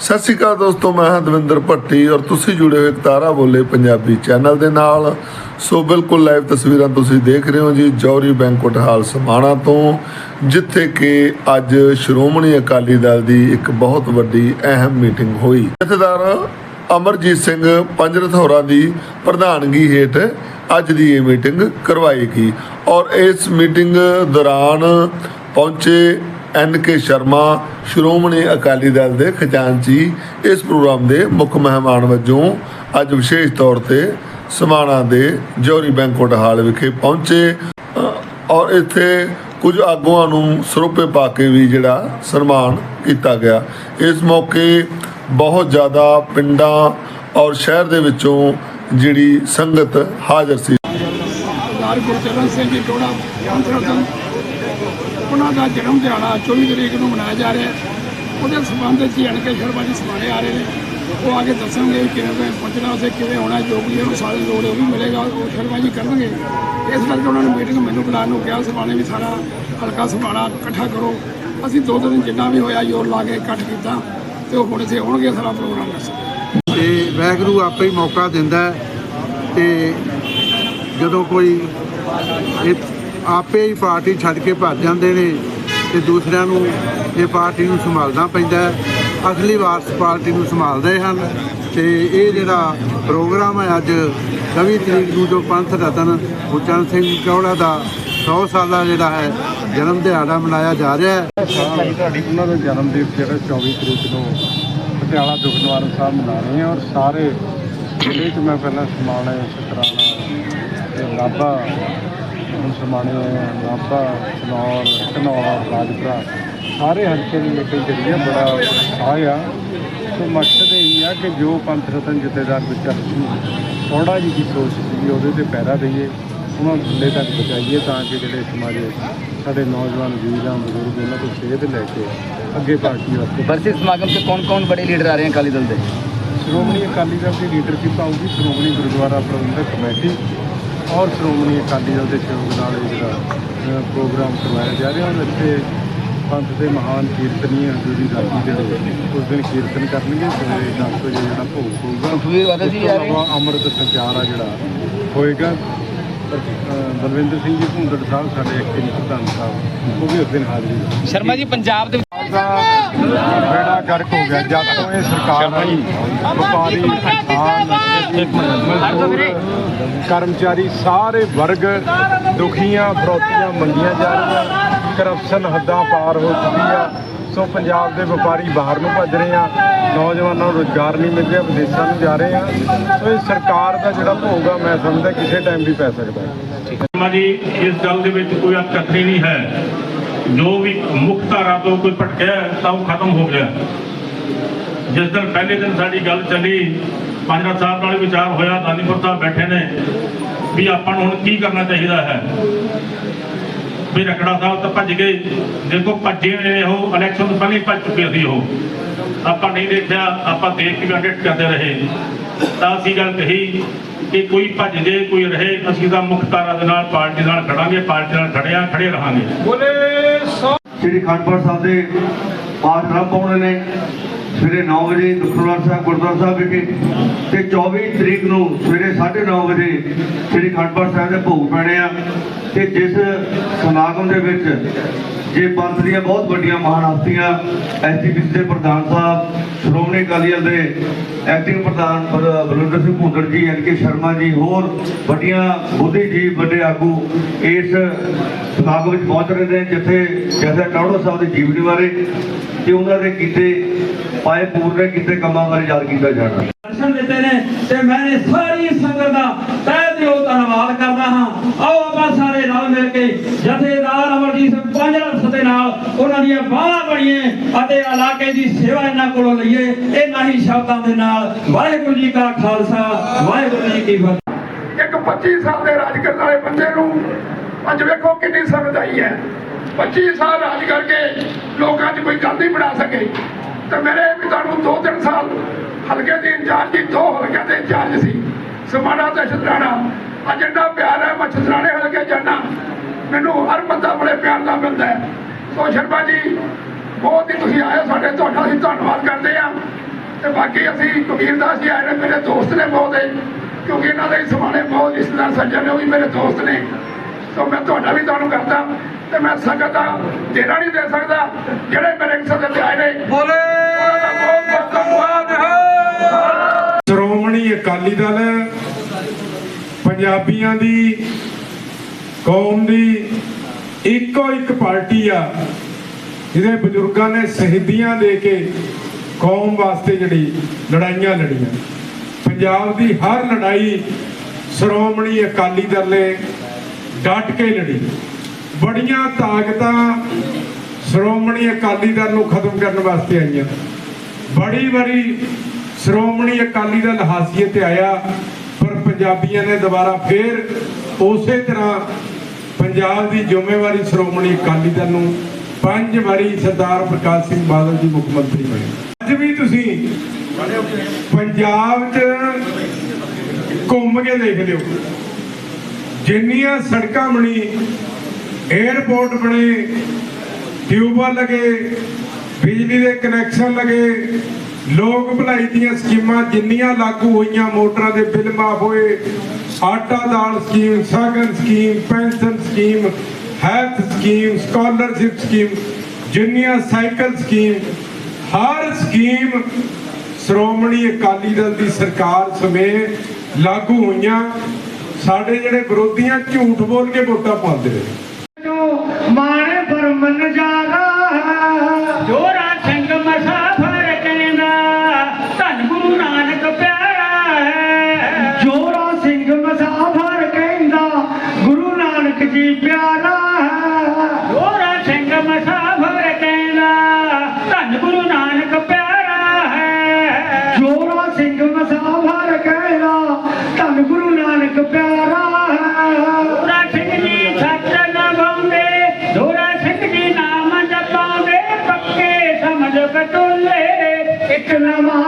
ਸਤਿ ਸ਼੍ਰੀ ਅਕਾਲ ਦੋਸਤੋ, ਮੈਂ ਹਾਂ ਦਵਿੰਦਰ ਭੱਟੀ ਔਰ ਤੁਸੀਂ ਜੁੜੇ ਹੋਏ ਤਾਰਾ ਬੋਲੇ ਪੰਜਾਬੀ ਚੈਨਲ ਦੇ ਨਾਲ। ਸੋ ਬਿਲਕੁਲ ਲਾਈਵ ਤਸਵੀਰਾਂ ਤੁਸੀਂ ਦੇਖ ਰਹੇ ਹੋ ਜੀ ਜੌਰੀ ਬੈਂਕਟ ਹਾਲ ਸਮਾਣਾ ਤੋਂ, ਜਿੱਥੇ ਕਿ ਅੱਜ ਸ਼੍ਰੋਮਣੀ ਅਕਾਲੀ ਦਲ ਦੀ ਇੱਕ ਬਹੁਤ ਵੱਡੀ ਅਹਿਮ ਮੀਟਿੰਗ ਹੋਈ। ਜਥੇਦਾਰ ਅਮਰਜੀਤ ਸਿੰਘ ਪੰਜਰਥੌਰਾ ਦੀ ਪ੍ਰਧਾਨਗੀ ਹੇਠ ਅੱਜ ਦੀ ਇਹ ਮੀਟਿੰਗ ਕਰਵਾਈ ਗਈ ਔਰ ਇਸ ਮੀਟਿੰਗ ਦੌਰਾਨ ਪਹੁੰਚੇ ਐਨ ਕੇ ਸ਼ਰਮਾ, ਸ਼੍ਰੋਮਣੀ ਅਕਾਲੀ ਦਲ ਦੇ ਖਜ਼ਾਨਚੀ, ਇਸ ਪ੍ਰੋਗਰਾਮ ਦੇ ਮੁੱਖ ਮਹਿਮਾਨ ਵਜੋਂ ਅੱਜ ਵਿਸ਼ੇਸ਼ ਤੌਰ ਤੇ ਸਮਾਣਾ ਦੇ ਜੌਰੀ ਬੈਂਕਟ ਹਾਲ ਵਿਖੇ ਪਹੁੰਚੇ। ਔਰ ਇੱਥੇ ਕੁਝ ਆਗੂਆਂ ਨੂੰ ਸਰੋਪੇ ਪਾ ਕੇ ਵੀ ਜਿਹੜਾ ਸਨਮਾਨ ਕੀਤਾ ਗਿਆ। ਇਸ ਮੌਕੇ ਬਹੁਤ ਜ਼ਿਆਦਾ ਪਿੰਡਾਂ ਔਰ ਸ਼ਹਿਰ ਦੇ ਵਿੱਚੋਂ ਜਿਹੜੀ ਸੰਗਤ ਹਾਜ਼ਰ ਸੀ। ਗੁਰਚਰਨ ਸਿੰਘ ਜੀ ਟੋੜਾ ਉਹਨਾਂ ਦਾ ਜਨਮ ਦਿਹਾੜਾ 24 ਤਰੀਕ ਨੂੰ ਮਨਾਇਆ ਜਾ ਰਿਹਾ ਹੈ। ਉਹਦੇ ਸੰਬੰਧ ਵਿੱਚ ਹੀ ਅਣਕੇ ਸ਼ਰਮਾ ਜੀ ਸਮਾਣੇ ਆ ਰਹੇ ਨੇ। ਉਹ ਆ ਕੇ ਦੱਸਣਗੇ ਵੀ ਕਿਵੇਂ ਪਹੁੰਚਣਾ ਉਸੇ ਕਿਵੇਂ ਹੋਣਾ, ਜੋ ਵੀ ਉਹਨੂੰ ਸਾਰੇ ਲੋੜ ਉਹ ਵੀ ਮਿਲੇਗਾ, ਉਹ ਸ਼ਰਮਾ ਜੀ ਕਰਨਗੇ। ਇਸ ਕਰਕੇ ਉਹਨਾਂ ਨੇ ਮੀਟਿੰਗ ਮੈਨੂੰ ਬੁਲਾਉਣ ਨੂੰ ਕਿਹਾ, ਸਮਾਣੇ ਵੀ ਸਾਰਾ ਹਲਕਾ ਸਮਾਣਾ ਇਕੱਠਾ ਕਰੋ। ਅਸੀਂ ਦੋ ਦਿਨ ਜਿੰਨਾ ਵੀ ਹੋਇਆ, ਜ਼ੋਰ ਲਾ ਕੇ ਇਕੱਠ ਕੀਤਾ ਤੇ ਉਹ ਹੁਣ ਇੱਥੇ ਆਉਣਗੇ, ਸਾਰਾ ਪ੍ਰੋਗਰਾਮ ਦੱਸ ਤੇ ਵਾਹਿਗੁਰੂ ਆਪੇ ਹੀ ਮੌਕਾ ਦਿੰਦਾ ਹੈ ਤੇ ਜਦੋਂ ਕੋਈ ਆਪੇ ਹੀ ਪਾਰਟੀ ਛੱਡ ਕੇ ਭੱਜ ਜਾਂਦੇ ਨੇ ਤੇ ਦੂਸਰਿਆਂ ਨੂੰ ਇਹ ਪਾਰਟੀ ਨੂੰ ਸੰਭਾਲਣਾ ਪੈਂਦਾ ਅਸਲੀ ਵਾਰਸ ਪਾਰਟੀ ਨੂੰ ਸੰਭਾਲਦੇ ਹਨ ਤੇ ਇਹ ਜਿਹੜਾ ਪ੍ਰੋਗਰਾਮ ਹੈ ਅੱਜ 24 ਤਰੀਕ ਨੂੰ ਜੋ ਪੰਥ ਰਤਨ ਗੁਰਚਰਨ ਸਿੰਘ ਚੌੜਾ ਦਾ 100 ਸਾਲਾ ਜਿਹੜਾ ਹੈ, ਜਨਮ ਦਿਹਾੜਾ ਮਨਾਇਆ ਜਾ ਰਿਹਾ ਹੈ। ਉਹਨਾਂ ਦਾ ਜਨਮ ਦਿਨ ਜਿਹੜਾ 24 ਤਰੀਕ ਨੂੰ ਪਟਿਆਲਾ ਦੁੱਖ ਸਾਹਿਬ ਮਨਾ ਰਹੇ ਹਾਂ ਔਰ ਸਾਰੇ ਜ਼ਿਲ੍ਹੇ 'ਚ ਮੈਂ ਪਹਿਲਾਂ ਸਮਾਣੇ ਸ਼ਤਰਾਣਾ ਤੇ ਨਾਭਾ ਮੁਸਲਮਾਨੇ ਨਾਭਾ ਸਨੌਰ ਕਨੌਰ ਰਾਜਪੁਰਾ ਸਾਰੇ ਹਲਕੇ ਦੇ ਲੋਕ ਜਿਹੜੇ ਆ ਬੜਾ ਆਇਆ ਸੋ ਮਕਸਦ ਇਹ ਆ ਕਿ ਜੋ ਪੰਥ ਰਤਨ ਜਥੇਦਾਰ ਵਿਚਾਰ ਸੀ ਥੋੜਾ ਜੀ ਦੀ ਸੋਚ ਸੀ ਉਹਦੇ ਤੇ ਪੈਰਾ ਦਈਏ ਉਹਨਾਂ ਨੂੰ ਥੱਲੇ ਤੱਕ ਪਹੁੰਚਾਈਏ ਤਾਂ ਕਿ ਜਿਹੜੇ ਸਮਾਜ ਸਾਡੇ ਨੌਜਵਾਨ ਵੀਰ ਆ ਬਜ਼ੁਰਗ ਉਹਨਾਂ ਤੋਂ ਸੇਧ ਲੈ ਕੇ ਅੱਗੇ ਪਾਰਟੀ ਵਾਸਤੇ ਬਰਸੀ ਸਮਾਗਮ ਤੇ ਕੌਣ-ਕੌਣ ਬੜੇ ਲੀਡਰ ਆ ਰਹੇ ਆ ਅਕਾਲੀ ਦਲ ਦੇ? ਸ਼੍ਰੋਮਣੀ ਅਕਾਲੀ ਦਲ ਦੀ ਲੀਡਰਸ਼ਿਪ ਆਊਗੀ। ਸ਼੍ਰੋਮਣੀ ਗੁਰਦੁਆਰਾ ਪ੍ਰਬੰਧਕ ਕਮੇਟੀ ਔਰ ਸ਼੍ਰੋਮਣੀ ਅਕਾਲੀ ਦਲ ਦੇ ਸਹਿਯੋਗ ਨਾਲ ਇਹ ਜਿਹੜਾ ਪ੍ਰੋਗਰਾਮ ਕਰਵਾਇਆ ਜਾ ਰਿਹਾ ਔਰ ਇੱਥੇ ਪੰਥ ਦੇ ਮਹਾਨ ਕੀਰਤਨੀਏ ਹਜ਼ੂਰੀ ਰਾਗੀ ਜਿਹੜੇ ਉਸ ਦਿਨ ਕੀਰਤਨ ਕਰਨਗੇ ਸਵੇਰੇ 10 ਵਜੇ ਜਿਹੜਾ ਭੋਗ ਹੋਊਗਾ ਤੋਂ ਅੰਮ੍ਰਿਤ ਸੰਚਾਰ ਆ ਜਿਹੜਾ ਹੋਏਗਾ। ਬਲਵਿੰਦਰ ਸਿੰਘ ਜੀ ਭੁੰਦੜ ਸਾਹਿਬ ਸਾਡੇ ਐਕਟਿੰਗ ਪ੍ਰਧਾਨ ਸਾਹਿਬ ਉਹ ਵੀ ਉਸ ਦਿਨ ਹਾਜ਼ਰੀ ਸੀ ਸ਼ਰਮਾ ਜੀ ਪੰਜਾਬ ਦੇ ਬੇੜਾ ਗਰਕ ਹੋ ਗਿਆ ਜਦ ਤੋਂ ਇਹ ਸਰਕਾਰ ਆਈ ਵਪਾਰੀ ਕਿਸਾਨ ਕਰਮਚਾਰੀ ਸਾਰੇ ਵਰਗ ਦੁਖੀਆਂ ਫਰੋਤੀਆਂ ਮੰਗੀਆਂ ਜਾ ਰਹੀਆਂ। ਕਰਪਸ਼ਨ ਹੱਦਾਂ ਪਾਰ ਹੋ ਚੁੱਕੀ ਆ। ਸੋ ਪੰਜਾਬ ਦੇ ਵਪਾਰੀ ਬਾਹਰ ਨੂੰ ਭੱਜ ਰਹੇ ਆ। ਨੌਜਵਾਨਾਂ ਨੂੰ ਰੁਜ਼ਗਾਰ ਨਹੀਂ ਮਿਲ ਰਿਹਾ, ਵਿਦੇਸ਼ਾਂ ਨੂੰ ਜਾ ਰਹੇ ਆ ਸੋ ਇਹ ਸਰਕਾਰ ਦਾ ਜਿਹੜਾ ਭੋਗ ਆ, ਮੈਂ ਸਮਝਦਾ ਕਿਸੇ ਟਾਈਮ ਵੀ ਪੈ ਸਕਦਾ ਹੈ। ਜੀ, ਇਸ ਗੱਲ ਦੇ ਵਿੱਚ ਕੋਈ ਅਕਥਨੀ ਨਹੀਂ ਹੈ। ਜੋ ਵੀ ਮੁੱਖ ਧਾਰਾ ਤੋਂ ਕੋਈ ਭਟਕਿਆ ਤਾਂ ਉਹ ਖਤਮ ਹੋ ਗਿਆ। ਜਿਸ ਦਿਨ ਪਹਿਲੇ ਦਿਨ ਸਾਡੀ ਗੱਲ ਚੱਲੀ ਪੰਜਰਾ ਸਾਹਿਬ ਨਾਲ ਵਿਚਾਰ ਹੋਇਆ ਦਾਨੀਪੁਰ ਸਾਹਿਬ ਬੈਠੇ ਨੇ, ਵੀ ਆਪਾਂ ਨੂੰ ਹੁਣ ਕੀ ਕਰਨਾ ਚਾਹੀਦਾ ਹੈ? ਵੀ ਰਕੜਾ ਸਾਹਿਬ ਤਾਂ ਭੱਜ ਗਏ। ਦੇਖੋ, ਭੱਜੇ ਨੇ ਉਹ ਇਲੈਕਸ਼ਨ ਤੋਂ ਪਹਿਲਾਂ ਹੀ ਭੱਜ ਚੁੱਕੇ ਸੀ ਉਹ। ਆਪਾਂ ਨਹੀਂ ਦੇਖਿਆ ਆਪਾਂ ਦੇਖ ਕੇ ਕੈਂਡੀਡੇਟ ਕਰਦੇ ਰਹੇ। ਤਾਂ ਅਸੀਂ ਗੱਲ ਕਹੀ ਕਿ ਕੋਈ ਭੱਜ ਜੇ ਕੋਈ ਰਹੇ ਅਸੀਂ ਤਾਂ ਮੁੱਖ ਧਾਰਾ ਦੇ ਨਾਲ ਪਾਰਟੀ ਨਾਲ ਖੜਾਂਗੇ ਪਾਰਟੀ ਨਾਲ ਖੜਿਆ ਖੜੇ ਰਹਾਂਗੇ। ਸ੍ਰੀ ਖੰਡਪੁਰ ਸਾਹਿਬ ਦੇ ਪਾਠ ਆਰੰਭ ਹੋਣੇ ਨੇ। ਸਵੇਰੇ 9 ਵਜੇ ਦੁਖਨਵਾਰ ਸਾਹਿਬ ਗੁਰਦੁਆਰਾ ਸਾਹਿਬ ਵਿਖੇ। ਤੇ 24 ਤਰੀਕ ਨੂੰ ਸਵੇਰੇ 9:30 ਵਜੇ ਸ੍ਰੀ ਖੰਡਪੁਰ ਸਾਹਿਬ ਦੇ ਭੋਗ ਪੈਣੇ ਆ। ਤੇ ਜਿਸ ਸਮਾਗਮ ਦੇ ਵਿੱਚ ਜੇ ਪੰਥ ਦੀਆਂ ਬਹੁਤ ਵੱਡੀਆਂ ਮਹਾਨ ਹਸਤੀਆਂ ਐਸਜੀਪੀਸੀ ਦੇ ਪ੍ਰਧਾਨ ਸਾਹਿਬ, ਸ਼੍ਰੋਮਣੀ ਅਕਾਲੀ ਦਲ ਦੇ ਐਕਟਿੰਗ ਪ੍ਰਧਾਨ ਬਲਵਿੰਦਰ ਸਿੰਘ ਭੁੰਦੜ ਜੀ ਐਨ ਕੇ ਸ਼ਰਮਾ ਜੀ, ਹੋਰ ਵੱਡੀਆਂ ਬੁੱਧੀਜੀਵ ਵੱਡੇ ਆਗੂ ਇਸ ਸਮਾਗਮ ਵਿੱਚ ਪਹੁੰਚ ਰਹੇ ਨੇ, ਜਿੱਥੇ ਜੈਸਾ ਟੌੜਾ ਸਾਹਿਬ ਦੀ ਜੀਵਨੀ ਬਾਰੇ ਤੇ ਉਹਨਾਂ ਦੇ ਕੀਤੇ ਪਾਏ ਪੂਰਨੇ ਕੀਤੇ ਕੰਮਾਂ ਬਾਰੇ ਯਾਦ ਕੀਤਾ ਜਾਣਾ। ਦਰਸ਼ਨ ਦਿੱਤੇ ਨੇ ਤੇ ਮੈਂ ਸਾਰੀ ਸੰਗਤ ਦਾ ਤਹਿ ਦਿਲੋਂ ਧੰਨਵਾਦ ਕਰਦਾ ਹਾਂ ਆਓ ਆਪਾਂ ਸਾਰੇ ਰਲ ਮਿਲ ਕੇ ਜਥੇਦਾਰ ਅਮਰਜੀਤ ਸਿੰਘ ਪੰਜਰਸ ਦੇ ਨਾਲ ਉਹਨਾਂ ਦੀਆਂ ਬਾਹਾਂ ਬਣੀਏ ਅਤੇ ਇਲਾਕੇ ਦੀ ਸੇਵਾ ਇਹਨਾਂ ਕੋਲੋਂ ਲਈਏ। ਇਹਨਾਂ ਹੀ ਸ਼ਬਦਾਂ ਦੇ ਨਾਲ ਵਾਹਿਗੁਰੂ ਜੀ ਕਾ ਖਾਲਸਾ, ਵਾਹਿਗੁਰੂ ਜੀ ਕੀ ਫਤਿਹ। ਇੱਕ 25 ਸਾਲ ਦੇ ਰਾਜ ਕਰਨ ਵਾਲੇ ਬੰਦੇ ਨੂੰ ਅੱਜ ਵੇਖੋ ਕਿੰਨੀ ਸਮਝ ਆਈ ਹੈ। 25 ਸਾਲ ਰਾਜ ਕਰਕੇ ਲੋਕਾਂ 'ਚ ਕੋਈ ਗੱਲ ਨਹੀਂ ਬਣਾ ਸਕੇ। ਤੇ ਮੇਰੇ ਵੀ ਤੁਹਾਨੂੰ 2-3 ਸਾਲ ਹਲਕੇ ਦੇ ਇੰਚਾਰਜ ਦੀ ਦੋ ਹਲਕੇ ਦੇ ਇੰਚਾਰਜ ਸੀ। ਸਮਾਣਾ ਤੇ ਛਤਰਾਣਾ ਇੰਨਾ ਪਿਆਰ ਹੈ ਮੈਂ ਛਤਰਾਣੇ ਹਲਕੇ ਜਾਣਾ ਮੈਨੂੰ ਹਰ ਬੰਦਾ ਬੜੇ ਪਿਆਰ ਨਾਲ ਮਿਲਦਾ ਹੈ। ਸੋ ਸ਼ਰਮਾ ਜੀ ਬਹੁਤ ਹੀ ਤੁਸੀਂ ਆਏ ਸਾਡੇ ਤੁਹਾਡਾ ਅਸੀਂ ਧੰਨਵਾਦ ਕਰਦੇ ਹਾਂ। ਤੇ ਬਾਕੀ ਅਸੀਂ ਕਬੀਰਦਾਸ ਜੀ ਆਏ ਨੇ ਮੇਰੇ ਦੋਸਤ ਨੇ ਬਹੁਤ ਹੈ ਕਿਉਂਕਿ ਇਹਨਾਂ ਦੇ ਸਮਾਣੇ ਬਹੁਤ ਰਿਸ਼ਤੇਦਾਰ ਸੱਜਣ ਨੇ ਉਹ ਵੀ ਮੇਰੇ ਦੋਸਤ ਨੇ। ਤਾਂ ਮੈਂ ਤੁਹਾਡਾ ਵੀ ਤੁਹਾਨੂੰ ਕਰਦਾ ਤੇ ਮੈਂ ਸੰਗਤ ਦਾ ਦੇਣਾ ਨਹੀਂ ਦੇ ਸਕਦਾ ਜਿਹੜੇ ਮੇਰੇ ਸੱਜਣ ਤੇ ਆਏ ਨੇ। ਬੋਲੇ! ਬਹੁਤ ਬਹੁਤ ਧੰਨਵਾਦ। ਸ਼੍ਰੋਮਣੀ ਅਕਾਲੀ ਦਲ ਪੰਜਾਬੀਆਂ ਦੀ, ਕੌਮ ਦੀ ਇੱਕੋ ਇੱਕ ਪਾਰਟੀ ਆ, ਜਿਹਦੇ ਬਜ਼ੁਰਗਾਂ ਨੇ ਸ਼ਹੀਦੀਆਂ ਦੇ ਕੇ ਕੌਮ ਵਾਸਤੇ ਜਿਹੜੀ ਲੜਾਈਆਂ ਲੜੀਆਂ। ਪੰਜਾਬ ਦੀ ਹਰ ਲੜਾਈ ਸ਼੍ਰੋਮਣੀ ਅਕਾਲੀ ਦਲ ਨੇ ਡਟ ਕੇ ਲੜੀ। ਬੜੀਆਂ ਤਾਕਤਾਂ ਸ਼੍ਰੋਮਣੀ ਅਕਾਲੀ ਦਲ ਨੂੰ ਖਤਮ ਕਰਨ ਵਾਸਤੇ ਆਈਆਂ। ਬੜੀ ਬੜੀ ਸ਼੍ਰੋਮਣੀ ਅਕਾਲੀ ਦਲ ਹਾਸੀਏ ਤੇ ਆਇਆ। ਪਰ ਪੰਜਾਬੀਆਂ ਨੇ ਦੁਬਾਰਾ ਫੇਰ ਉਸੇ ਤਰ੍ਹਾਂ ਪੰਜਾਬ ਦੀ ਜ਼ਿੰਮੇਵਾਰੀ ਸ਼੍ਰੋਮਣੀ ਅਕਾਲੀ ਦਲ ਨੂੰ ਪੰਜ ਵਾਰੀ ਸਰਦਾਰ ਪ੍ਰਕਾਸ਼ ਸਿੰਘ ਬਾਦਲ ਜੀ ਮੁੱਖ ਮੰਤਰੀ ਬਣੇ। ਅੱਜ ਵੀ ਤੁਸੀਂ ਪੰਜਾਬ 'ਚ ਘੁੰਮ ਕੇ ਦੇਖ ਲਿਓ। ਜਿੰਨੀਆਂ ਸੜਕਾਂ ਬਣੀ 에ਅਰਪੋਰਟ ਬਣੇ ਟਿਊਬਵੈੱਲ ਲਗੇ, ਬਿਜਲੀ ਦੇ ਕਨੈਕਸ਼ਨ ਲਗੇ ਲੋਕ ਭਲਾਈ ਦੀਆਂ ਸਕੀਮਾਂ ਜਿੰਨੀਆਂ ਲਾਗੂ ਹੋਈਆਂ ਮੋਟਰਾਂ ਦੇ ਬਿੱਲ ਮਾਫ ਹੋਏ, atta dal scheme, Shagun scheme, pension scheme, health scheme, scholarship scheme, ਜਿੰਨੀਆਂ ਸਾਈਕਲ ਸਕੀਮ, ਹਰ ਸਕੀਮ ਸ਼੍ਰੋਮਣੀ ਅਕਾਲੀ ਦਲ ਦੀ ਸਰਕਾਰ ਸਮੇਤ ਲਾਗੂ ਹੋਈਆਂ। ਸਾਡੇ ਜਿਹੜੇ ਵਿਰੋਧੀਆਂ ਝੂਠ ਬੋਲ ਕੇ ਵੋਟਾਂ ਪਾਉਂਦੇ ਨੇ। ਜੀ